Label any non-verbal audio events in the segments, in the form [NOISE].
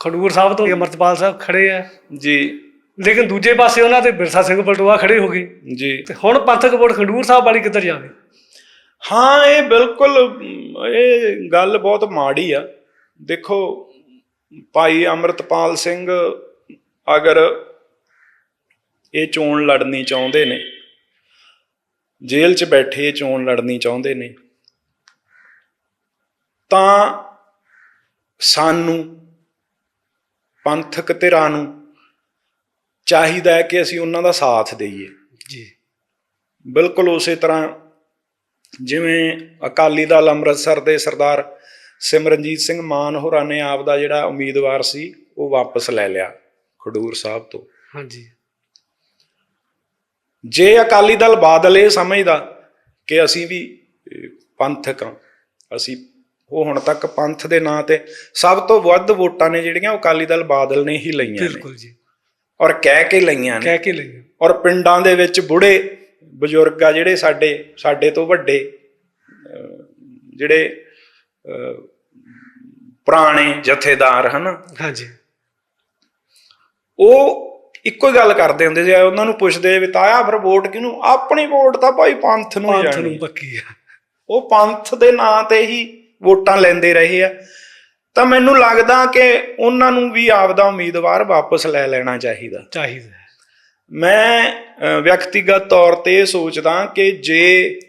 ਖਡੂਰ ਸਾਹਿਬ ਤੋਂ ਅਮਰਤਪਾਲ ਸਾਹਿਬ ਖੜੇ ਆ। ਜੀ। ਲੇਕਿਨ ਦੂਜੇ ਪਾਸੇ ਉਹਨਾਂ ਤੇ ਬਿਰਸਾ ਸਿੰਘ ਬਲਟੋਆ ਖੜੇ ਹੋ ਗਏ। ਜੀ। ਤੇ ਹੁਣ ਪੰਥਕ ਵੋਟ ਖਡੂਰ ਸਾਹਿਬ ਵਾਲੀ ਕਿੱਧਰ ਜਾਵੇ? ਹਾਂ ਇਹ ਬਿਲਕੁਲ ਇਹ ਗੱਲ ਬਹੁਤ ਮਾੜੀ ਆ। ਦੇਖੋ ਭਾਈ ਅਮਰਤਪਾਲ ਸਿੰਘ ਅਗਰ ਇਹ ਚੋਣ ਲੜਨੀ ਚਾਹੁੰਦੇ ਨੇ ਜੇਲ੍ਹ 'ਚ ਬੈਠੇ ਇਹ ਚੋਣ ਲੜਨੀ ਚਾਹੁੰਦੇ ਨੇ ਤਾਂ ਸਾਨੂੰ ਪੰਥਕ ਧਿਰਾਂ ਨੂੰ ਚਾਹੀਦਾ ਹੈ ਕਿ ਅਸੀਂ ਉਹਨਾਂ ਦਾ ਸਾਥ ਦੇਈਏ। ਜੀ। ਬਿਲਕੁਲ ਉਸੇ ਤਰ੍ਹਾਂ ਜਿਵੇਂ ਅਕਾਲੀ ਦਲ ਅੰਮ੍ਰਿਤਸਰ ਦੇ ਸਰਦਾਰ ਸਿਮਰਨਜੀਤ ਸਿੰਘ ਮਾਨ ਹੋਰਾਂ ਨੇ ਆਪ ਦਾ ਜਿਹੜਾ ਉਮੀਦਵਾਰ ਸੀ ਉਹ ਵਾਪਸ ਲੈ ਲਿਆ ਖਡੂਰ ਸਾਹਿਬ ਤੋਂ। ਹਾਂਜੀ। ਜੇ ਅਕਾਲੀ ਦਲ ਬਾਦਲ ਇਹ ਸਮਝਦਾ ਕਿ ਅਸੀਂ ਵੀ ਪੰਥਕ ਹਾਂ ਅਸੀਂ ਉਹ ਹੁਣ ਤੱਕ ਪੰਥ ਦੇ ਨਾਂ ਤੇ ਸਭ ਤੋਂ ਵੱਧ ਵੋਟਾਂ ਨੇ ਜਿਹੜੀਆਂ ਉਹ ਅਕਾਲੀ ਦਲ ਬਾਦਲ ਨੇ ਹੀ ਲਈਆਂ ਨੇ। ਬਿਲਕੁਲ ਜੀ। ਔਰ ਕਹਿ ਕੇ ਲਈਆਂ ਨੇ। ਕਹਿ ਕੇ ਲਈ ਔਰ ਪਿੰਡਾਂ ਦੇ ਵਿੱਚ ਬੁੜੇ ਬਜ਼ੁਰਗ ਆ ਜਿਹੜੇ ਸਾਡੇ ਸਾਡੇ ਤੋਂ ਵੱਡੇ ਜਿਹੜੇ ਪੁਰਾਣੇ ਜਥੇਦਾਰ ਹਨ? ਹਾਂਜੀ। ਉਹ ਇੱਕੋ ਹੀ ਗੱਲ ਕਰਦੇ ਹੁੰਦੇ ਸੀ ਉਹਨਾਂ ਨੂੰ ਪੁੱਛਦੇ ਵੀ ਤਾਇਆ ਫਿਰ ਵੋਟ ਕਿਹਨੂੰ? ਆਪਣੀ ਵੋਟ ਤਾਂ ਭਾਈ ਪੰਥ ਨੂੰ ਹੀ ਪੰਥ ਜਾਣੀ ਨੂੰ ਪੱਕੀ ਆ। ਉਹ ਪੰਥ ਦੇ ਨਾਂ ਤੇ ਹੀ ਵੋਟਾਂ ਲੈਂਦੇ ਰਹੇ ਆ। ਤਾਂ ਮੈਨੂੰ ਲੱਗਦਾ ਕਿ ਉਹਨਾਂ ਨੂੰ ਵੀ ਆਪਦਾ ਉਮੀਦਵਾਰ ਵਾਪਸ ਲੈ ਲੈਣਾ ਚਾਹੀਦਾ। ਚਾਹੀਦਾ। ਮੈਂ ਵਿਅਕਤੀਗਤ ਤੌਰ ਤੇ ਇਹ ਸੋਚਦਾ ਕਿ ਜੇ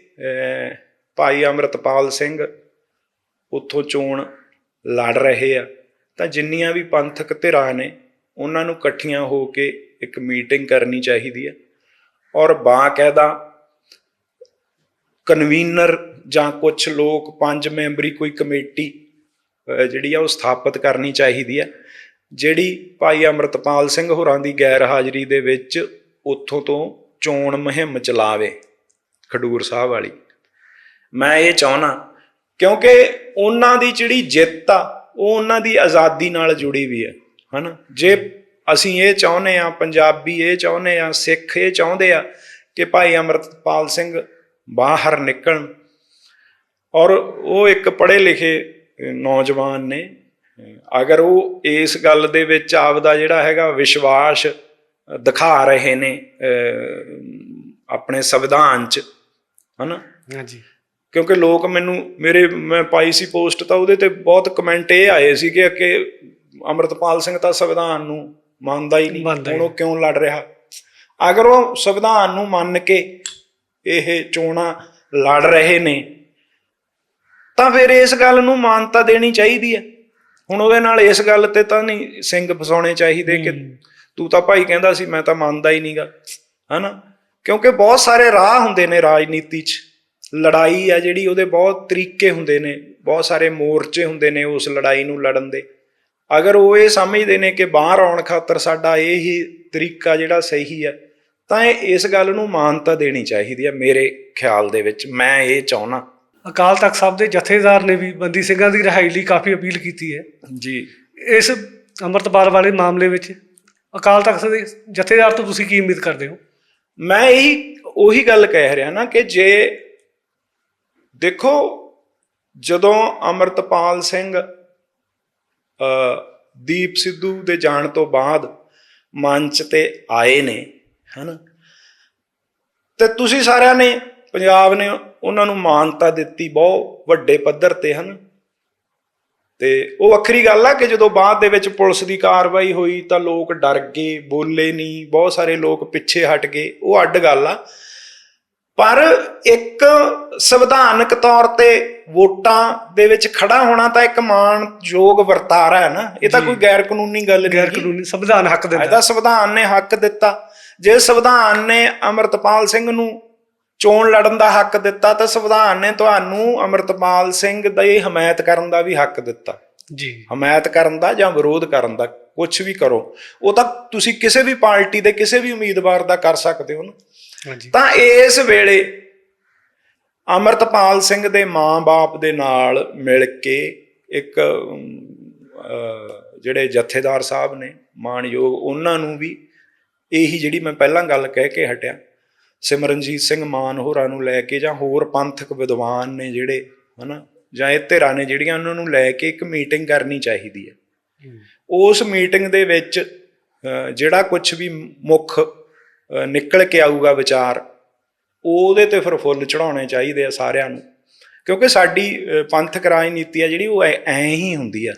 ਭਾਈ ਅਮਰਤਪਾਲ ਸਿੰਘ ਉੱਥੋਂ ਚੋਣ ਲੜ ਰਹੇ ਆ ਤਾਂ ਜਿੰਨੀਆਂ ਵੀ ਪੰਥਕ ਧਿਰਾਂ ਨੇ ਉਹਨਾਂ ਨੂੰ ਇਕੱਠੀਆਂ ਹੋ ਕੇ ਇੱਕ ਮੀਟਿੰਗ ਕਰਨੀ ਚਾਹੀਦੀ ਹੈ ਔਰ ਬਾਕਾਇਦਾ ਕਨਵੀਨਰ ਜਾਂ ਕੁਝ ਲੋਕ, ਪੰਜ ਮੈਂਬਰੀ ਕੋਈ ਕਮੇਟੀ ਜਿਹੜੀ ਆ ਉਹ ਸਥਾਪਿਤ ਕਰਨੀ ਚਾਹੀਦੀ ਹੈ ਜਿਹੜੀ ਭਾਈ ਅਮਰਤਪਾਲ ਸਿੰਘ ਹੋਰਾਂ ਦੀ ਗੈਰ ਹਾਜ਼ਰੀ ਦੇ ਵਿੱਚ ਉੱਥੋਂ ਤੋਂ ਚੋਣ ਮੁਹਿੰਮ ਚਲਾਵੇ, ਖਡੂਰ ਸਾਹਿਬ ਵਾਲੀ। ਮੈਂ ਇਹ ਚਾਹਣਾ ਕਿਉਂਕਿ ਉਹਨਾਂ ਦੀ ਜਿਹੜੀ ਜਿੱਤ ਆ, ਉਹ ਉਹਨਾਂ ਦੀ ਆਜ਼ਾਦੀ ਨਾਲ ਜੁੜੀ ਵੀ ਹੈ ਹਨਾ? ਜੇ ਅਸੀਂ ਇਹ ਚਾਹੁੰਦੇ ਆ, ਪੰਜਾਬੀ ਇਹ ਚਾਹੁੰਦੇ ਆ, ਸਿੱਖ ਇਹ ਚਾਹੁੰਦੇ ਆ ਕਿ ਭਾਈ ਅਮਰਤਪਾਲ ਸਿੰਘ ਬਾਹਰ ਨਿਕਲਣ ਔਰ ਉਹ ਇੱਕ ਪੜ੍ਹੇ ਲਿਖੇ ਨੌਜਵਾਨ ਨੇ। ਅਗਰ ਉਹ ਇਸ ਗੱਲ ਦੇ ਵਿੱਚ ਆਪਦਾ ਜਿਹੜਾ ਹੈਗਾ ਵਿਸ਼ਵਾਸ ਦਿਖਾ ਰਹੇ ਨੇ ਆਪਣੇ ਸੰਵਿਧਾਨ 'ਚ ਹਨਾ? ਹਾਂਜੀ। ਕਿਉਂਕਿ ਲੋਕ ਮੈਨੂੰ ਮੇਰੇ ਮੈਂ ਪਾਈ ਸੀ ਪੋਸਟ ਤਾਂ ਉਹਦੇ ਤੇ ਬਹੁਤ ਕਮੈਂਟ ਇਹ ਆਏ ਸੀ ਕਿ ਕਿ ਅਮਰਤਪਾਲ ਸਿੰਘ ਤਾਂ ਸੰਵਿਧਾਨ ਨੂੰ ਮੰਨਦਾ ਹੀ ਨਹੀਂ ਹੁਣ ਉਹ ਕਿਉਂ ਲੜ ਰਿਹਾ? ਅਗਰ ਉਹ ਸੰਵਿਧਾਨ ਨੂੰ ਮੰਨ ਕੇ ਇਹ ਚੋਣਾਂ ਲੜ ਰਹੇ ਨੇ ਤਾਂ ਫਿਰ ਇਸ ਗੱਲ ਨੂੰ ਮਾਨਤਾ ਦੇਣੀ ਚਾਹੀਦੀ ਹੈ। ਹੁਣ ਉਹਦੇ ਨਾਲ ਇਸ ਗੱਲ ਤੇ ਤਾਂ ਨਹੀਂ ਸਿੰਘ ਫਸਾਉਣੇ ਚਾਹੀਦੇ ਕਿ ਤੂੰ ਤਾਂ ਭਾਈ ਕਹਿੰਦਾ ਸੀ ਮੈਂ ਤਾਂ ਮੰਨਦਾ ਹੀ ਨਹੀਂਗਾ ਹਨਾ? ਕਿਉਂਕਿ ਬਹੁਤ ਸਾਰੇ ਰਾਹ ਹੁੰਦੇ ਨੇ ਰਾਜਨੀਤੀ 'ਚ। ਲੜਾਈ ਆ ਜਿਹੜੀ ਉਹਦੇ ਬਹੁਤ ਤਰੀਕੇ ਹੁੰਦੇ ਨੇ ਬਹੁਤ ਸਾਰੇ ਮੋਰਚੇ ਹੁੰਦੇ ਨੇ ਉਸ ਲੜਾਈ ਨੂੰ ਲੜਨ ਦੇ। ਅਗਰ ਉਹ ਇਹ ਸਮਝਦੇ ਨੇ ਕਿ ਬਾਹਰ ਆਉਣ ਖਾਤਰ ਸਾਡਾ ਇਹ ਹੀ ਤਰੀਕਾ ਜਿਹੜਾ ਸਹੀ ਹੈ ਤਾਂ ਇਹ ਇਸ ਗੱਲ ਨੂੰ ਮਾਨਤਾ ਦੇਣੀ ਚਾਹੀਦੀ ਹੈ ਮੇਰੇ ਖਿਆਲ ਦੇ ਵਿੱਚ ਮੈਂ ਇਹ ਚਾਹਣਾ ਅਕਾਲ ਤਖਤ ਸਾਹਿਬ ਦੇ ਜਥੇਦਾਰ ਨੇ ਵੀ ਬੰਦੀ ਸਿੰਘਾਂ ਦੀ ਰਿਹਾਈ ਲਈ ਕਾਫੀ ਅਪੀਲ ਕੀਤੀ ਹੈ। ਜੀ। ਇਸ ਅੰਮ੍ਰਿਤਪਾਲ ਵਾਲੇ ਮਾਮਲੇ ਵਿੱਚ ਅਕਾਲ ਤਖਤ ਦੇ ਜਥੇਦਾਰ ਤੋਂ ਤੁਸੀਂ ਕੀ ਉਮੀਦ ਕਰਦੇ ਹੋ? ਮੈਂ ਇਹੀ ਉਹੀ ਗੱਲ ਕਹਿ ਰਿਹਾ ਨਾ ਕਿ ਜੇ ਦੇਖੋ ਜਦੋਂ ਅਮਰਤਪਾਲ ਸਿੰਘ ਦੀਪ ਸਿੱਧੂ ਦੇ ਜਾਣ ਤੋਂ ਬਾਅਦ ਮੰਚ ਤੇ ਆਏ ਨੇ ਹਨਾ? ਤੇ ਤੁਸੀਂ ਸਾਰਿਆਂ ਨੇ ਪੰਜਾਬ ਨੇ ਉਹਨਾਂ ਨੂੰ ਮਾਨਤਾ ਦਿੱਤੀ ਬਹੁਤ ਵੱਡੇ ਪੱਧਰ ਤੇ ਹਨ। ਤੇ ਉਹ ਵੱਖਰੀ ਗੱਲ ਆ ਕਿ ਜਦੋਂ ਬਾਅਦ ਦੇ ਵਿੱਚ ਪੁਲਿਸ ਦੀ ਕਾਰਵਾਈ ਹੋਈ ਤਾਂ ਲੋਕ ਡਰ ਗਏ ਬੋਲੇ ਨਹੀਂ ਬਹੁਤ ਸਾਰੇ ਲੋਕ ਪਿੱਛੇ ਹਟ ਗਏ ਉਹ ਅੱਡ ਗੱਲ ਆ। ਪਰ ਇੱਕ ਸੰਵਿਧਾਨਕ ਤੌਰ ਤੇ ਵੋਟਾਂ ਦੇ ਵਿੱਚ ਖੜਾ ਹੋਣਾ ਤਾਂ ਇੱਕ ਮਾਣਯੋਗ ਵਰਤਾਰਾ ਹੈ ਨਾ। ਇਹ ਤਾਂ ਕੋਈ ਗੈਰ ਕਾਨੂੰਨੀ ਗੱਲ ਨਹੀਂ ਗੈਰ ਕਾਨੂੰਨੀ ਸੰਵਿਧਾਨ ਹੱਕ ਦਿੰਦਾ। ਇਹਦਾ ਸੰਵਿਧਾਨ ਨੇ ਹੱਕ ਦਿੱਤਾ। ਜੇ ਸੰਵਿਧਾਨ ਨੇ ਅਮਰਤਪਾਲ ਸਿੰਘ ਨੂੰ ਚੋਣ ਲੜਨ ਦਾ ਹੱਕ ਦਿੱਤਾ ਤਾਂ ਸੰਵਿਧਾਨ ਨੇ ਤੁਹਾਨੂੰ ਅਮਰਤਪਾਲ ਸਿੰਘ ਦੀ ਹਮਾਇਤ ਕਰਨ ਦਾ ਵੀ ਹੱਕ ਦਿੱਤਾ। ਜੀ। ਹਮਾਇਤ ਕਰਨ ਦਾ ਜਾਂ ਵਿਰੋਧ ਕਰਨ ਦਾ ਕੁਝ ਵੀ ਕਰੋ। ਉਹ ਤਾਂ ਤੁਸੀਂ ਕਿਸੇ ਵੀ ਪਾਰਟੀ ਦੇ ਕਿਸੇ ਵੀ ਉਮੀਦਵਾਰ ਦਾ ਕਰ ਸਕਦੇ ਹੋ ਨਾ। ਹਾਂਜੀ। ਤਾਂ ਇਸ ਵੇਲੇ ਅਮਰਤਪਾਲ ਸਿੰਘ ਦੇ ਮਾਂ-ਬਾਪ ਦੇ ਨਾਲ ਮਿਲ ਕੇ ਇੱਕ ਜਿਹੜੇ ਜਥੇਦਾਰ ਸਾਹਿਬ ਨੇ ਮਾਨਯੋਗ ਉਹਨਾਂ ਨੂੰ ਵੀ ਇਹੀ ਜਿਹੜੀ ਮੈਂ ਪਹਿਲਾਂ ਗੱਲ ਕਹਿ ਕੇ ਹਟਿਆ ਸਿਮਰਨਜੀਤ ਸਿੰਘ ਮਾਨ ਹੋਰਾਂ ਨੂੰ ਲੈ ਕੇ ਜਾਂ ਹੋਰ ਪੰਥਕ ਵਿਦਵਾਨ ਨੇ ਜਿਹੜੇ ਹਨਾ ਜਾਂ ਇਹ ਧਿਰਾਂ ਨੇ ਜਿਹੜੀਆਂ ਉਹਨਾਂ ਨੂੰ ਲੈ ਕੇ ਇੱਕ ਮੀਟਿੰਗ ਕਰਨੀ ਚਾਹੀਦੀ ਹੈ। ਉਸ ਮੀਟਿੰਗ ਦੇ ਵਿੱਚ ਜਿਹੜਾ ਕੁਝ ਵੀ ਮੁੱਖ ਨਿਕਲ ਕੇ ਆਊਗਾ ਵਿਚਾਰ ਉਹਦੇ ਤੇ ਫਿਰ ਫੁੱਲ ਚੜਾਉਣੇ ਚਾਹੀਦੇ ਆ ਸਾਰਿਆਂ ਨੂੰ। ਕਿਉਂਕਿ ਸਾਡੀ ਪੰਥਕ ਰਾਜਨੀਤੀ ਆ ਜਿਹੜੀ ਉਹ ਐ ਹੀ ਹੁੰਦੀ ਆ।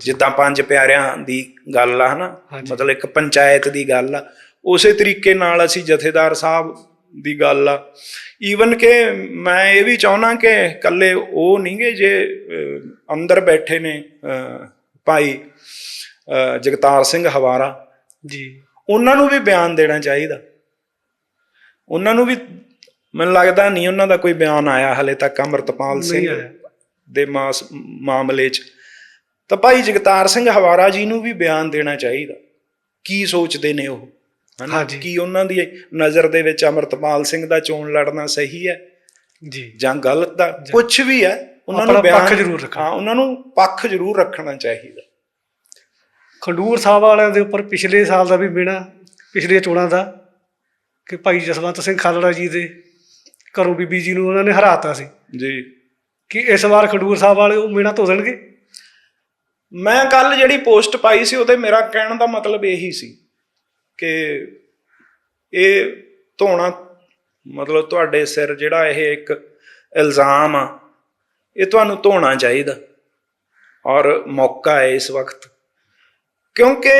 ਜਿੱਦਾਂ ਪੰਜ ਪਿਆਰਿਆਂ ਦੀ ਗੱਲ ਆ ਹਨਾ। ਮਤਲਬ ਇੱਕ ਪੰਚਾਇਤ ਦੀ ਗੱਲ ਆ। ਉਸੇ ਤਰੀਕੇ ਨਾਲ ਅਸੀਂ ਜਥੇਦਾਰ ਸਾਹਿਬ ਦੀ ਗੱਲ ਆ। ਈਵਨ ਕਿ ਮੈਂ ਇਹ ਵੀ ਚਾਹੁੰਦਾ ਕਿ ਕੱਲੇ ਉਹ ਨਹੀਂਗੇ ਜੇ ਅੰਦਰ ਬੈਠੇ ਨੇ ਭਾਈ ਜਗਤਾਰ ਸਿੰਘ ਹਵਾਰਾ। ਜੀ। ਉਹਨਾਂ ਨੂੰ ਵੀ ਬਿਆਨ ਦੇਣਾ ਚਾਹੀਦਾ। ਉਹਨਾਂ ਨੂੰ ਵੀ ਮੈਨੂੰ ਲੱਗਦਾ ਨਹੀਂ ਉਹਨਾਂ ਦਾ ਕੋਈ ਬਿਆਨ ਆਇਆ ਹਲੇ ਤੱਕ ਅਮਰਤਪਾਲ ਸਿੰਘ। ਦੇ ਮਾਸ ਮਾਮਲੇ 'ਚ। ਤਾਂ ਭਾਈ ਜਗਤਾਰ ਸਿੰਘ ਹਵਾਰਾ ਜੀ ਨੂੰ ਵੀ ਬਿਆਨ ਦੇਣਾ ਚਾਹੀਦਾ। ਕੀ ਸੋਚਦੇ ਨੇ ਉਹ? ਹਨਾ। ਕੀ ਉਹਨਾਂ ਦੀ ਨਜ਼ਰ ਦੇ ਵਿੱਚ ਅਮਰਤਪਾਲ ਸਿੰਘ ਦਾ ਚੋਣ ਲੜਨਾ ਸਹੀ ਹੈ? ਜੀ। ਜਾਂ ਗਲਤ ਦਾ? ਕੁਝ ਵੀ ਹੈ ਉਹਨਾਂ ਨੂੰ ਪੱਖ ਜ਼ਰੂਰ ਰੱਖਣਾ। ਹਾਂ ਉਹਨਾਂ ਨੂੰ ਪੱਖ ਜ਼ਰੂਰ ਰੱਖਣਾ ਚਾਹੀਦਾ। ਖੰਡੂਰ ਸਾਹਿਬ ਵਾਲਿਆਂ ਦੇ ਉੱਪਰ ਪਿਛਲੇ ਸਾਲ ਦਾ ਵੀ ਮੇਣਾ ਪਿਛਲੀਆਂ ਚੋਣਾਂ ਦਾ ਕਿ ਭਾਈ ਜਸਵੰਤ ਸਿੰਘ ਖਾਲੜਾ ਜੀ ਦੇ ਘਰੋਂ ਬੀਬੀ ਜੀ ਨੂੰ ਉਹਨਾਂ ਨੇ ਹਰਾਤਾ ਸੀ। ਜੀ। ਕਿ ਇਸ ਵਾਰ ਖੰਡੂਰ ਸਾਹਿਬ ਵਾਲੇ ਉਹ ਮੇਣਾ ਧੋ ਦੇਣਗੇ? ਮੈਂ ਕੱਲ ਜਿਹੜੀ ਪੋਸਟ ਪਾਈ ਸੀ ਉਹਦੇ ਮੇਰਾ ਕਹਿਣ ਦਾ ਮਤਲਬ ਇਹੀ ਸੀ। ਕਿ ਇਹ ਧੋਣਾ ਮਤਲਬ ਤੁਹਾਡੇ ਸਿਰ ਜਿਹੜਾ ਇਹ ਇੱਕ ਇਲਜ਼ਾਮ ਆ ਇਹ ਤੁਹਾਨੂੰ ਧੋਣਾ ਚਾਹੀਦਾ। ਔਰ ਮੌਕਾ ਹੈ ਇਸ ਵਕਤ। ਕਿਉਂਕਿ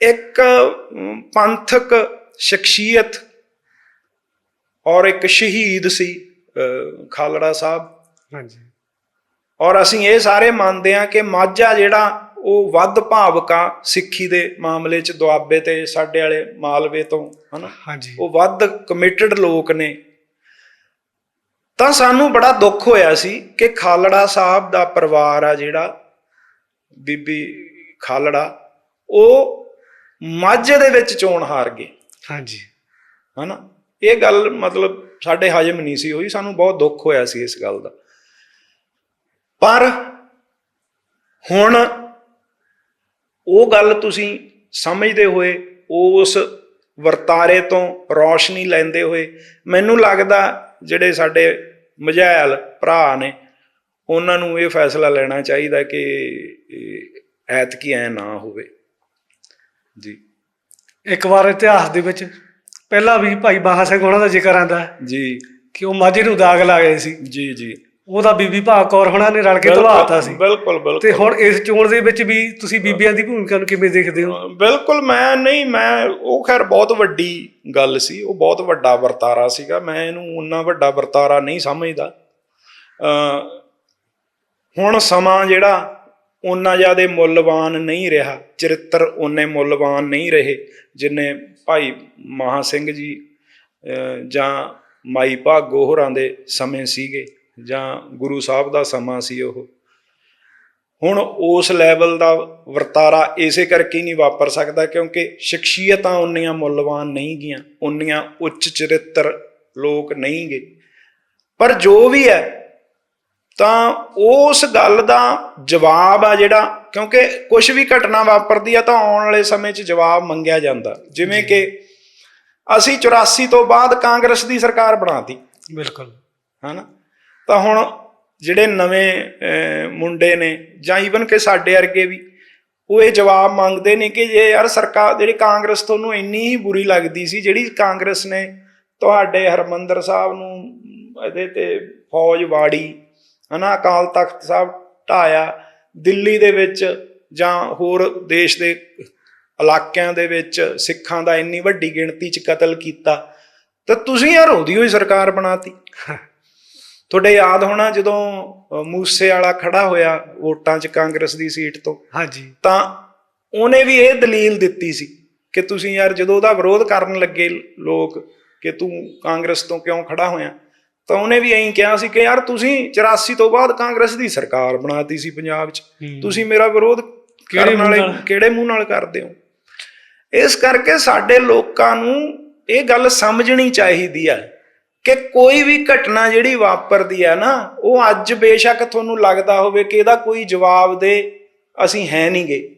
ਇੱਕ ਪੰਥਕ ਸ਼ਖਸੀਅਤ ਔਰ ਇੱਕ ਸ਼ਹੀਦ ਸੀ ਖਾਲੜਾ ਸਾਹਿਬ। ਹਾਂਜੀ। ਔਰ ਅਸੀਂ ਇਹ ਸਾਰੇ ਮੰਨਦੇ ਹਾਂ ਕਿ ਮਾਝਾ ਜਿਹੜਾ ਉਹ ਵੱਧ ਭਾਵਕ ਸਿੱਖੀ ਦੇ ਮਾਮਲੇ 'ਚ ਦੁਆਬੇ ਤੇ ਸਾਡੇ ਵਾਲੇ ਮਾਲਵੇ ਤੋਂ ਹਨਾ? ਹਾਂਜੀ। ਉਹ ਵੱਧ ਕਮਿਟਡ ਲੋਕ ਨੇ। ਤਾਂ ਸਾਨੂੰ ਬੜਾ ਦੁੱਖ ਹੋਇਆ ਸੀ ਕਿ ਖਾਲੜਾ ਸਾਹਿਬ ਦਾ ਪਰਿਵਾਰ ਆ ਜਿਹੜਾ ਬੀਬੀ ਖਾਲੜਾ ਉਹ ਮਾਝੇ ਦੇ ਵਿੱਚ ਚੋਣ ਹਾਰ ਗਏ। ਹਾਂਜੀ। ਹਨਾ? ਇਹ ਗੱਲ ਮਤਲਬ ਸਾਡੇ ਹਜਮ ਨਹੀਂ ਸੀ ਹੋਈ ਸਾਨੂੰ ਬਹੁਤ ਦੁੱਖ ਹੋਇਆ ਸੀ ਇਸ ਗੱਲ ਦਾ। ਪਰ ਹੁਣ ਉਹ ਗੱਲ ਤੁਸੀਂ ਸਮਝਦੇ ਹੋਏ ਉਸ ਵਰਤਾਰੇ ਤੋਂ ਰੌਸ਼ਨੀ ਲੈਂਦੇ ਹੋਏ ਮੈਨੂੰ ਲੱਗਦਾ ਜਿਹੜੇ ਸਾਡੇ ਮਝੈਲ ਭਰਾ ਨੇ ਉਹਨਾਂ ਨੂੰ ਇਹ ਫੈਸਲਾ ਲੈਣਾ ਚਾਹੀਦਾ ਕਿ ਇਹ ਐਤਕੀ ਐ ਨਾ ਹੋਵੇ। ਜੀ। ਇੱਕ ਵਾਰ ਇਤਿਹਾਸ ਦੇ ਵਿੱਚ ਪਹਿਲਾਂ ਵੀ ਭਾਈ ਬਾਹਾ ਸਿੰਘ ਉਹਨਾਂ ਦਾ ਜ਼ਿਕਰ ਆਂਦਾ ਜੀ। ਕਿ ਉਹ ਮਾਝੇ ਨੂੰ ਦਾਗ ਲਾ ਗਏ ਸੀ। ਜੀ ਜੀ। ਉਹਦਾ ਬੀਬੀ ਭਾਗ ਕੌਰ ਹੋਣਾ ਨੇ ਰਲ ਕੇ ਧਵਾਤਾ ਸੀ। ਬਿਲਕੁਲ ਤੇ ਬਿਲਕੁਲ ਹੁਣ ਇਸ ਚੋਣ ਦੇ ਵਿੱਚ ਵੀ ਤੁਸੀਂ ਬੀਬੀਆਂ ਦੀ ਭੂਮਿਕਾ ਨੂੰ ਕਿਵੇਂ ਦੇਖਦੇ ਹੋ? ਬਿਲਕੁਲ ਮੈਂ ਨਹੀਂ ਮੈਂ ਉਹ ਖੈਰ ਬਹੁਤ ਵੱਡੀ ਗੱਲ ਸੀ। ਉਹ ਬਹੁਤ ਵੱਡਾ ਵਰਤਾਰਾ ਸੀਗਾ। ਮੈਂ ਇਹਨੂੰ ਉਨਾ ਵੱਡਾ ਵਰਤਾਰਾ ਨਹੀਂ ਸਮਝਦਾ। ਹੁਣ ਸਮਾਂ ਜਿਹੜਾ ਉਨਾ ਜ਼ਿਆਦੇ ਮੁੱਲਵਾਨ ਨਹੀਂ ਰਿਹਾ। ਚਰਿੱਤਰ ਉਨੇ ਮੁੱਲਵਾਨ ਨਹੀਂ ਰਹੇ ਜਿੰਨੇ ਭਾਈ ਮਹਾ ਸਿੰਘ ਜੀ ਜਾਂ ਮਾਈ ਭਾਗੋ ਹੋਰਾਂ ਦੇ ਸਮੇਂ ਸੀਗੇ। ਜਾਂ ਗੁਰੂ ਸਾਹਿਬ ਦਾ ਸਮਾਂ ਸੀ ਉਹ। ਹੁਣ ਉਸ ਲੈਵਲ ਦਾ ਵਰਤਾਰਾ ਇਸੇ ਕਰਕੇ ਨਹੀਂ ਵਾਪਰ ਸਕਦਾ ਕਿਉਂਕਿ ਸ਼ਖਸੀਅਤਾਂ ਉਨੀਆਂ ਮੁੱਲਵਾਨ ਨਹੀਂ ਗੀਆਂ ਉਨੀਆਂ ਉੱਚ ਚਰਿੱਤਰ ਲੋਕ ਨਹੀਂ ਗੇ ਪਰ ਜੋ ਵੀ ਹੈ ਤਾਂ ਉਸ ਗੱਲ ਦਾ ਜਵਾਬ ਆ ਜਿਹੜਾ ਕਿਉਂਕਿ ਕੁਝ ਵੀ ਘਟਨਾ ਵਾਪਰਦੀ ਆ ਤਾਂ ਆਉਣ ਵਾਲੇ ਸਮੇਂ 'ਚ ਜਵਾਬ ਮੰਗਿਆ ਜਾਂਦਾ। ਜਿਵੇਂ ਕਿ ਅਸੀਂ 84 ਤੋਂ ਬਾਅਦ ਕਾਂਗਰਸ ਦੀ ਸਰਕਾਰ ਬਣਾਤੀ। ਬਿਲਕੁਲ। ਹਨਾ? ਤਾਂ ਹੁਣ ਜਿਹੜੇ ਨਵੇਂ ਮੁੰਡੇ ਨੇ ਜਾਂ ਈਵਨ ਕਿ ਸਾਡੇ ਵਰਗੇ ਵੀ, ਉਹ ਇਹ ਜਵਾਬ ਮੰਗਦੇ ਨੇ ਕਿ ਜੇ ਯਾਰ ਸਰਕਾਰ, ਜਿਹੜੀ ਕਾਂਗਰਸ ਤੁਹਾਨੂੰ ਇੰਨੀ ਹੀ ਬੁਰੀ ਲੱਗਦੀ ਸੀ, ਜਿਹੜੀ ਕਾਂਗਰਸ ਨੇ ਤੁਹਾਡੇ ਹਰਮੰਦਰ ਸਾਹਿਬ ਨੂੰ ਇਹਦੇ ਤੇ ਫੌਜ ਵਾੜੀ, ਹਨਾ, ਅਕਾਲ ਤਖਤ ਸਾਹਿਬ ਢਾਇਆ, ਦਿੱਲੀ ਦੇ ਵਿੱਚ ਜਾਂ ਹੋਰ ਦੇਸ਼ ਦੇ ਇਲਾਕਿਆਂ ਦੇ ਵਿੱਚ ਸਿੱਖਾਂ ਦਾ ਇੰਨੀ ਵੱਡੀ ਗਿਣਤੀ 'ਚ ਕਤਲ ਕੀਤਾ, ਤਾਂ ਤੁਸੀਂ ਯਾਰ ਉਹਦੀ ਹੋਈ ਸਰਕਾਰ ਬਣਾਤੀ। [LAUGHS] ਤੁਹਾਡੇ ਯਾਦ ਹੋਣਾ ਜਦੋਂ ਮੂਸੇ ਵਾਲਾ ਖੜਾ ਹੋਇਆ ਵੋਟਾਂ 'ਚ ਕਾਂਗਰਸ ਦੀ ਸੀਟ ਤੋਂ? ਹਾਂਜੀ। ਤਾਂ ਉਹਨੇ ਵੀ ਇਹ ਦਲੀਲ ਦਿੱਤੀ ਸੀ ਕਿ ਤੁਸੀਂ ਯਾਰ ਜਦੋਂ ਉਹਦਾ ਵਿਰੋਧ ਕਰਨ ਲੱਗੇ ਲੋਕ ਕਿ ਤੂੰ ਕਾਂਗਰਸ ਤੋਂ ਕਿਉਂ ਖੜਾ ਹੋਇਆ ਤਾਂ ਉਹਨੇ ਵੀ ਐਂ ਕਿਹਾ ਸੀ ਕਿ ਯਾਰ ਤੁਸੀਂ 84 ਤੋਂ ਬਾਅਦ ਕਾਂਗਰਸ ਦੀ ਸਰਕਾਰ ਬਣਾਤੀ ਸੀ ਪੰਜਾਬ 'ਚ। ਤੁਸੀਂ ਮੇਰਾ ਵਿਰੋਧ ਕਿਹੜੇ ਨਾਲ? ਕਿਹੜੇ ਮੂੰਹ ਨਾਲ ਕਰਦੇ ਹੋ? ਇਸ ਕਰਕੇ ਸਾਡੇ ਲੋਕਾਂ ਨੂੰ ਇਹ ਗੱਲ ਸਮਝਣੀ ਚਾਹੀਦੀ ਹੈ। ਕਿ ਕੋਈ ਵੀ ਘਟਨਾ ਜਿਹੜੀ ਵਾਪਰਦੀ ਹੈ ਨਾ ਉਹ ਅੱਜ ਬੇਸ਼ੱਕ ਤੁਹਾਨੂੰ ਲੱਗਦਾ ਹੋਵੇ ਕਿ ਇਹਦਾ ਕੋਈ ਜਵਾਬ ਦੇ ਅਸੀਂ ਹੈ ਨਹੀਂਗੇ।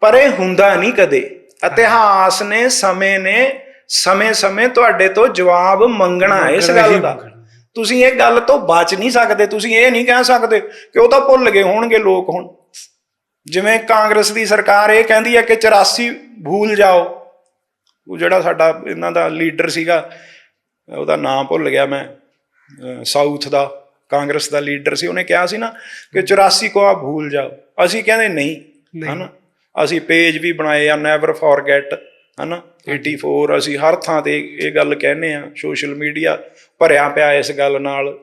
ਪਰ ਇਹ ਹੁੰਦਾ ਨਹੀਂ ਕਦੇ। ਇਤਿਹਾਸ ਨੇ ਸਮੇਂ ਨੇ ਸਮੇਂ-ਸਮੇਂ ਤੁਹਾਡੇ ਤੋਂ ਜਵਾਬ ਮੰਗਣਾ ਇਸ ਗੱਲ ਦਾ। ਤੁਸੀਂ ਇਹ ਗੱਲ ਤੋਂ ਬਚ ਨਹੀਂ ਸਕਦੇ ਤੁਸੀਂ ਇਹ ਨਹੀਂ ਕਹਿ ਸਕਦੇ ਕਿ ਉਹ ਤਾਂ ਭੁੱਲ ਗਏ ਹੋਣਗੇ ਲੋਕ ਹੁਣ। ਜਿਵੇਂ ਕਾਂਗਰਸ ਦੀ ਸਰਕਾਰ ਇਹ ਕਹਿੰਦੀ ਹੈ ਕਿ 84 ਭੂਲ ਜਾਓ। ਉਹ ਜਿਹੜਾ ਸਾਡਾ ਇਹਨਾਂ ਦਾ ਲੀਡਰ ਸੀਗਾ ਉਹਦਾ ਨਾਮ ਭੁੱਲ ਗਿਆ ਮੈਂ। ਸਾਊਥ ਦਾ ਕਾਂਗਰਸ ਦਾ ਲੀਡਰ ਸੀ। ਉਹਨੇ ਕਿਹਾ ਸੀ ਨਾ ਕਿ 84 ਕੋ ਆ ਭੂਲ ਜਾਓ। ਅਸੀਂ ਕਹਿੰਦੇ ਨਹੀਂ ਨਹੀਂ। ਹਨਾ? ਅਸੀਂ ਪੇਜ ਵੀ ਬਣਾਏ ਆ ਨੈਵਰ ਫੋਰਗੇਟ ਹਨਾ? 84 ਅਸੀਂ ਹਰ ਥਾਂ ਤੇ ਇਹ ਗੱਲ ਕਹਿੰਦੇ ਆ ਸੋਸ਼ਲ ਮੀਡੀਆ ਭਰਿਆ ਪਿਆ ਇਸ ਗੱਲ ਨਾਲ।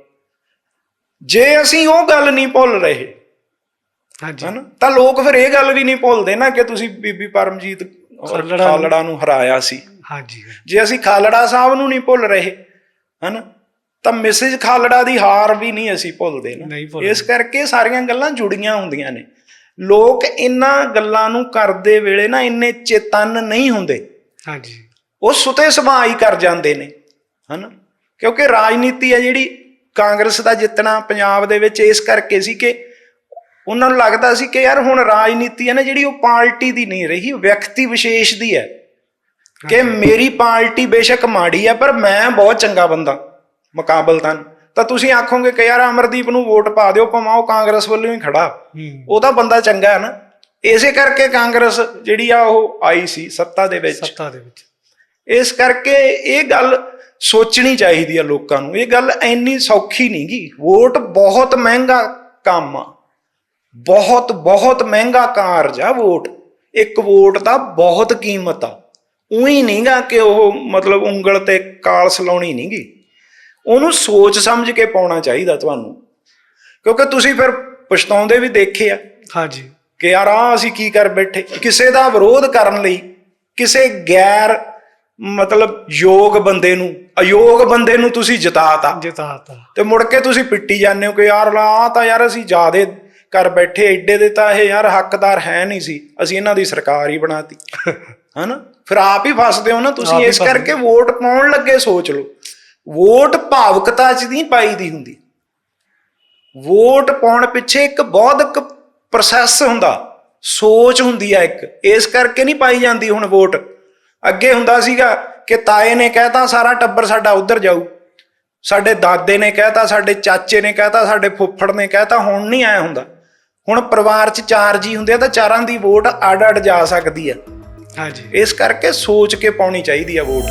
ਜੇ ਅਸੀਂ ਉਹ ਗੱਲ ਨਹੀਂ ਭੁੱਲ ਰਹੇ ਹਾਂਜੀ। ਹਨਾ? ਤਾਂ ਲੋਕ ਫਿਰ ਇਹ ਗੱਲ ਵੀ ਨਹੀਂ ਭੁੱਲਦੇ ਨਾ ਕਿ ਤੁਸੀਂ ਬੀਬੀ ਪਰਮਜੀਤ ਨੂੰ- ਖਾਲੜਾ ਨੂੰ ਹਰਾਇਆ ਸੀ। ਹਾਂਜੀ ਜੇ ਅਸੀਂ ਖਾਲੜਾ ਸਾਹਿਬ ਨੂੰ ਨਹੀਂ ਭੁੱਲ ਰਹੇ ਹਨਾ ਤਾਂ ਮਿਸਿਸ ਖਾਲੜਾ ਦੀ ਹਾਰ ਵੀ ਨਹੀਂ ਅਸੀਂ ਭੁੱਲਦੇ ਨਾ। ਇਸ ਕਰਕੇ ਸਾਰੀਆਂ ਗੱਲਾਂ ਜੁੜੀਆਂ ਹੁੰਦੀਆਂ ਨੇ। ਲੋਕ ਇਹਨਾਂ ਗੱਲਾਂ ਨੂੰ ਕਰਦੇ ਵੇਲੇ ਨਾ ਇੰਨੇ ਚੇਤਨ ਨਹੀਂ ਹੁੰਦੇ। ਹਾਂਜੀ। ਉਹ ਸੁਤੇ ਹੀ ਕਰ ਜਾਂਦੇ ਨੇ ਹਨਾ। ਕਿਉਂਕਿ ਰਾਜਨੀਤੀ ਹੈ ਜਿਹੜੀ ਕਾਂਗਰਸ ਦਾ ਜਿੱਤਣਾ ਪੰਜਾਬ ਦੇ ਵਿੱਚ ਇਸ ਕਰਕੇ ਸੀ ਕਿ ਉਹਨਾਂ ਨੂੰ ਲੱਗਦਾ ਸੀ ਕਿ ਯਾਰ ਹੁਣ ਰਾਜਨੀਤੀ ਹੈ ਨਾ ਜਿਹੜੀ ਉਹ ਪਾਰਟੀ ਦੀ ਨਹੀਂ ਰਹੀ ਵਿਅਕਤੀ ਵਿਸ਼ੇਸ਼ ਦੀ ਹੈ। ਕਿ ਮੇਰੀ ਪਾਰਟੀ ਬੇਸ਼ੱਕ ਮਾੜੀ ਹੈ ਪਰ ਮੈਂ ਬਹੁਤ ਚੰਗਾ ਬੰਦਾ ਮੁਕਾਬਲਤਨ। ਤਾਂ ਤੁਸੀਂ ਆਖੋਗੇ ਕਿ ਯਾਰ ਅਮਰਦੀਪ ਨੂੰ ਵੋਟ ਪਾ ਦਿਓ ਭਾਵੇਂ ਉਹ ਕਾਂਗਰਸ ਵੱਲੋਂ ਹੀ ਖੜਾ। ਉਹਦਾ ਬੰਦਾ ਚੰਗਾ ਹੈ ਨਾ। ਇਸੇ ਕਰਕੇ ਕਾਂਗਰਸ ਜਿਹੜੀ ਆ ਉਹ ਆਈ ਸੀ ਸੱਤਾ ਦੇ ਵਿੱਚ। ਸੱਤਾ ਦੇ ਵਿੱਚ। ਇਸ ਕਰਕੇ ਇਹ ਗੱਲ ਸੋਚਣੀ ਚਾਹੀਦੀ ਆ ਲੋਕਾਂ ਨੂੰ। ਇਹ ਗੱਲ ਇੰਨੀ ਸੌਖੀ ਨਹੀਂ ਗੀ। ਵੋਟ ਬਹੁਤ ਮਹਿੰਗਾ ਕੰਮ ਆ। ਬਹੁਤ ਬਹੁਤ ਮਹਿੰਗਾ ਕਾਰਜ ਆ ਵੋਟ। ਇੱਕ ਵੋਟ ਦਾ ਬਹੁਤ ਕੀਮਤ ਆ। ਉਹੀ ਨਹੀਂਗਾ ਕਿ ਉਹ ਮਤਲਬ ਉਂਗਲ ਤੇ ਕਾਲਸ ਲਾਉਣੀ ਨਹੀਂਗੀ ਉਹਨੂੰ ਸੋਚ ਸਮਝ ਕੇ ਪਾਉਣਾ ਚਾਹੀਦਾ ਤੁਹਾਨੂੰ। ਕਿਉਂਕਿ ਤੁਸੀਂ ਫਿਰ ਪਛਤਾਉਂਦੇ ਵੀ ਦੇਖੇ ਆ ਹਾਂਜੀ। ਕਿ ਯਾਰ ਆ ਅਸੀਂ ਕੀ ਕਰ ਬੈਠੇ। ਕਿਸੇ ਦਾ ਵਿਰੋਧ ਕਰਨ ਲਈ ਕਿਸੇ ਗੈਰ ਮਤਲਬ ਯੋਗ ਬੰਦੇ ਨੂੰ ਅਯੋਗ ਬੰਦੇ ਨੂੰ ਤੁਸੀਂ ਜਿਤਾਤਾ। ਜਿਤਾਤਾ। ਤੇ ਮੁੜ ਕੇ ਤੁਸੀਂ ਪਿੱਟੀ ਜਾਂਦੇ ਹੋ ਕਿ ਯਾਰ ਆ ਤਾਂ ਯਾਰ ਅਸੀਂ ਜਿਆਦੇ ਕਰ ਬੈਠੇ ਐਡੇ ਦੇ ਤਾਂ ਇਹ ਯਾਰ ਹੱਕਦਾਰ ਹੈ ਨਹੀਂ ਸੀ। ਅਸੀਂ ਇਹਨਾਂ ਦੀ ਸਰਕਾਰ ਹੀ ਬਣਾਤੀ। [LAUGHS] ਹਨਾ? ਫਿਰ ਆਪ ਹੀ ਫਸਦੇ ਹੋ ਨਾ ਤੁਸੀਂ ਇਸ ਕਰਕੇ ਵੋਟ ਪਾਉਣ ਲੱਗੇ ਸੋਚ ਲਓ। ਵੋਟ ਭਾਵੁਕਤਾ 'ਚ ਨਹੀਂ ਪਾਈ ਦੀ ਹੁੰਦੀ। ਵੋਟ ਪਾਉਣ ਪਿੱਛੇ ਇੱਕ ਬੌਧਿਕ ਪ੍ਰੋਸੈਸ ਹੁੰਦਾ। ਸੋਚ ਹੁੰਦੀ ਆ ਇੱਕ। ਇਸ ਕਰਕੇ ਨਹੀਂ ਪਾਈ ਜਾਂਦੀ ਹੁਣ ਵੋਟ। ਅੱਗੇ ਹੁੰਦਾ ਸੀਗਾ ਕਿ ਤਾਏ ਨੇ ਕਹਿਤਾ ਸਾਰਾ ਟੱਬਰ ਸਾਡਾ ਉਧਰ ਜਾਊ। ਸਾਡੇ ਦਾਦੇ ਨੇ ਕਹਿਤਾ ਸਾਡੇ ਚਾਚੇ ਨੇ ਕਹਿਤਾ ਸਾਡੇ ਫੁੱਫੜ ਨੇ ਕਹਿਤਾ ਹੁਣ ਨਹੀਂ ਆਇਆ ਹੁੰਦਾ। ਹੁਣ ਪਰਿਵਾਰ 'ਚ ਚਾਰ ਜੀ ਹੁੰਦੇ ਆ ਤਾਂ ਚਾਰਾਂ ਦੀ ਵੋਟ ਅੱਡ ਅੱਡ ਜਾ ਸਕਦੀ ਆ। ਹਾਂਜੀ। ਇਸ ਕਰਕੇ ਸੋਚ ਕੇ ਪਾਉਣੀ ਚਾਹੀਦੀ ਆ ਵੋਟ।